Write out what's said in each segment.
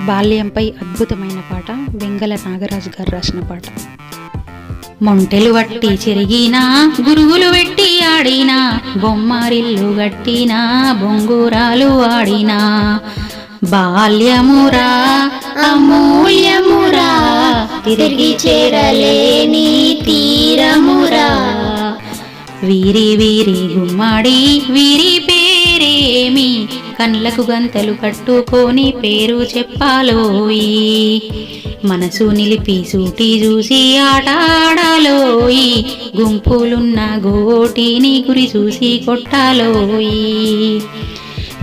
బాల్యంపై అద్భుతమైన పాట వెంగల నాగరాజు గారు రాసిన పాట. మొంటెలు వట్టి చెరిగినా గురుగులు వెట్టి ఆడినా బొమ్మారిల్లు గట్టినా బొంగురాలు ఆడినా. బాల్యమురా అమూల్యమురా తిరిగి చేరలేని తీరమురా. వీరి వీరి గుమ్మడి వీరి కళ్ళకు గంతలు కట్టుకొని పేరు చెప్పాలోయి మనసు నిలిపి సూటి చూసి ఆటాడాలోయి గుంపులున్న గోటిని గురి చూసి కొట్టాలోయి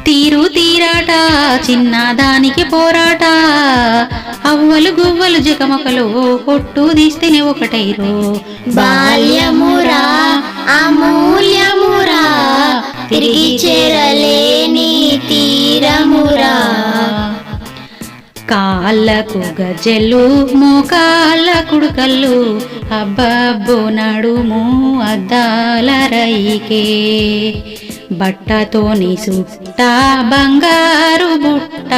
తీరు తీరాట చిన్నదానికి పోరాట. అవ్వలు గువ్వలు జగమకలు కొట్టు తీస్తేనే ఒకటైరో. బాల్యమురా కాళ్ళకు గజ్జెలు మోకాళ్ళ కుడుకల్లు. అబ్బబ్బో నడుము అద్దాల రైకే. బట్టతోని సుట్ట బంగారు బుట్ట.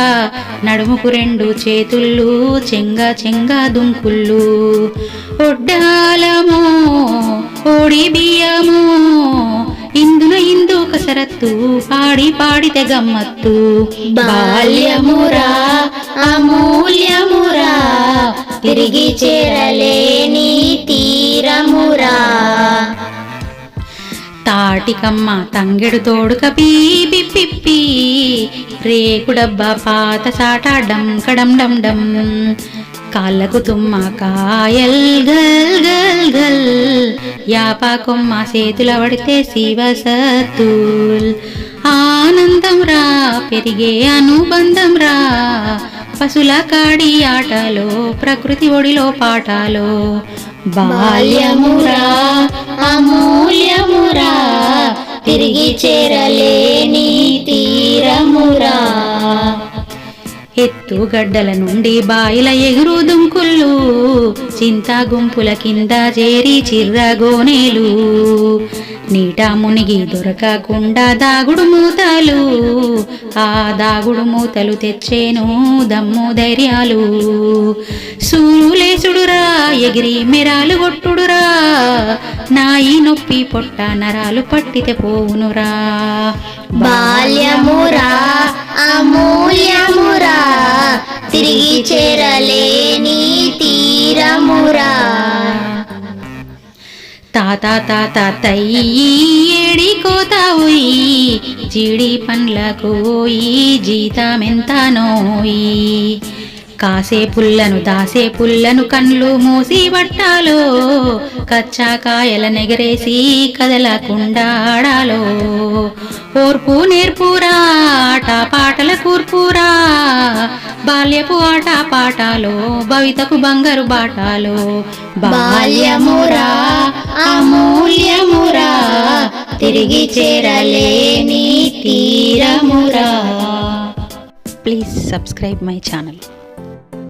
నడుముకు రెండు చేతుళ్ళు చెంగ చెంగ దుంకుళ్ళు. ఒడ్డాలమో ఓడి బియ్యము. ఇందున ఇందు కసరత్తు పాడి పాడితే గమ్మత్తు. బాల్యమురా అమూల్యమురా తిరిగి చేరలేని తీరమురా. తాటికమ్మ తంగెడు తోడుక పీపి పిప్పి రేకుడబ్బ పాత చాట డం కడం డం డం. కాళ్ళకు తుమ్మ కాయల్ గల్ గల్ గల్ యాపా కొమ్మ చేతుల పడితే శివ సత్తుల్. ఆనందం రా పెరిగే అనుబంధం రా పశుల కాడి ఆటలో ప్రకృతి ఒడిలో పాటలో బాల్యమురా అమూల్యమురా తిరిగి చేరలేని తీరమురా. ఎత్తుగడ్డల నుండి బాయిల ఎగురు దుంకుళ్ళు చింత గుంపుల కింద చేరి చిర్రగోనేలు. నీట మునిగి దొరకకుండా దాగుడు మూతలు ఆ దాగుడు మూతలు తెచ్చేను దమ్ము ధైర్యాలు. సూలేసుడురా ఎగిరి మెరాలు కొట్టుడురా నాయి నొప్పి పొట్ట నరాలు పట్టితే పోవునురా. బాల్యమురా అమూల్యమురా తిరిగి చేరలేని తీరమురా. తాత తాత తయ్యేడి ఏడి కోత ఉయి జీడి పండ్లకు ఈ జీతమెంత నోయి? కాసే పుల్లను దాసే పుల్లను కండ్లు మూసి పట్టాలో? కచ్చా కాయల నెగరేసి కదలకుండా ఆడాలో ఓర్పు నేర్పురా ఆట పాటల కూర్పురా? బాల్యపు ఆట పాటాలో భవితకు బంగారు బాటాలో. బాల్యమురా అమూల్యమురా తిరిగి చేరలేని తీరమురా. Please subscribe my channel